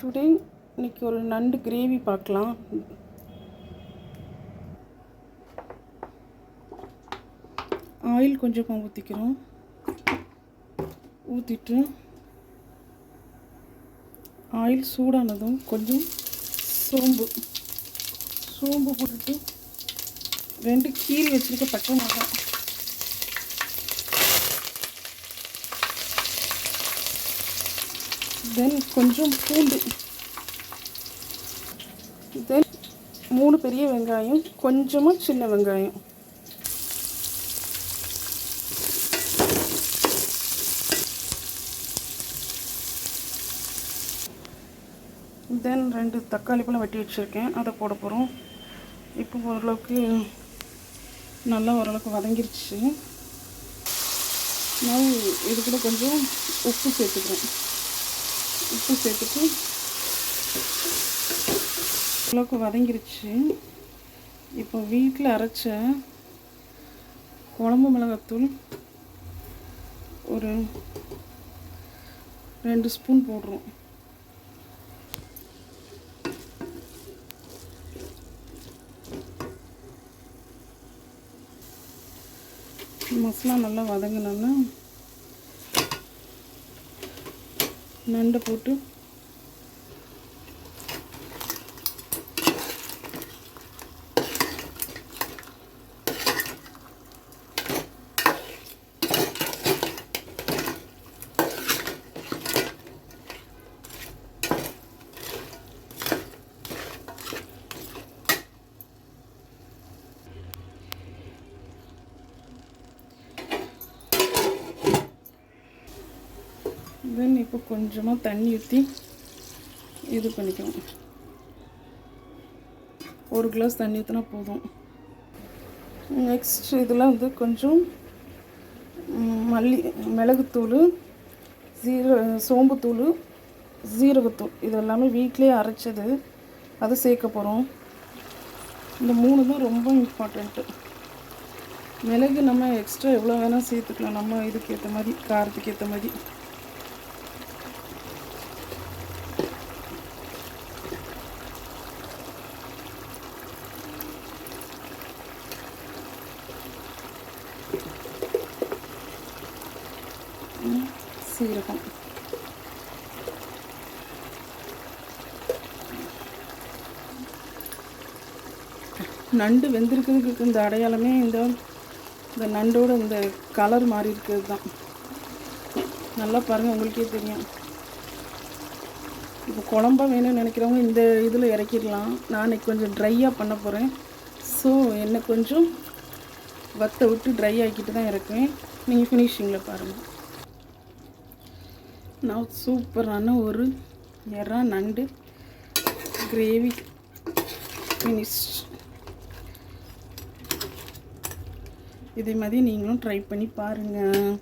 Today இன்னைக்கு ஒரு நண்டு கிரேவி பார்க்கலாம். ஆயில் கொஞ்சமாக ஊற்றிக்கிறோம் ஊற்றிட்டு ஆயில் சூடானதும் கொஞ்சம் சோம்பு. சோம்பு போட்டுட்டு ரெண்டு கீழ் வச்சுருக்க பச்சை மிளகாய். தென் கொஞ்சம் பூண்டு. தென் மூணு பெரிய வெங்காயம் கொஞ்சமாக சின்ன வெங்காயம். தென் ரெண்டு தக்காளி பழம் வெட்டி வச்சுருக்கேன். அதை போட போகிறோம் இப்போ ஓரளவுக்கு நல்லா ஓரளவுக்கு வதங்கிருச்சு. நான் இது கூட கொஞ்சம் உப்பு சேர்த்துக்கிறேன். உப்பு சேர்த்துட்டு அளவுக்கு வதங்கிருச்சு. இப்போ வீட்டில் அரைச்ச குழம்பு மிளகாத்தூள் ஒரு ரெண்டு ஸ்பூன் போடுறோம். மசாலா நல்லா வதங்கினோன்னா நண்டை போட்டு தென் இப்போ கொஞ்சமாக தண்ணி ஊற்றி இது பண்ணிக்கணும். ஒரு கிளாஸ் தண்ணி ஊற்றினா போதும். நெக்ஸ்ட் இதில் வந்து கொஞ்சம் மல்லி மிளகுத்தூள் ஜீர சோம்புத்தூள் ஜீரகத்தூள். இது எல்லாமே வீட்டிலே அரைச்சது. அது சேர்க்க போகிறோம் இந்த மூணு தான் ரொம்ப இம்பார்ட்டண்ட்டு மிளகு நம்ம எக்ஸ்ட்ரா எவ்வளோ வேணால் சேர்த்துக்கலாம். நம்ம இதுக்கு ஏற்ற மாதிரி காரத்துக்கு ஏற்ற மாதிரி. சீரகம் நண்டு வெந்திருக்கிறதுக்கு இந்த அடையாளமே இந்த இந்த நண்டோட இந்த கலர் மாறி இருக்கிறது தான் நல்லா பாருங்கள் உங்களுக்கே தெரியும். இப்போ குழம்பா வேணும்னு நினைக்கிறவங்க இந்த இதில் இறக்கிடலாம். நான் கொஞ்சம் ட்ரையாக பண்ண போகிறேன் ஸோ என்னை கொஞ்சம் வத்த விட்டு ட்ரை ஆக்கிட்டு தான் இறக்குவேன். நீங்கள் ஃபினிஷிங்கில் பாருங்கள் நான் சூப்பரான ஒரு எறா நண்டு கிரேவி ஃபினிஷ் இதே மாதிரி நீங்களும் ட்ரை பண்ணி பாருங்கள்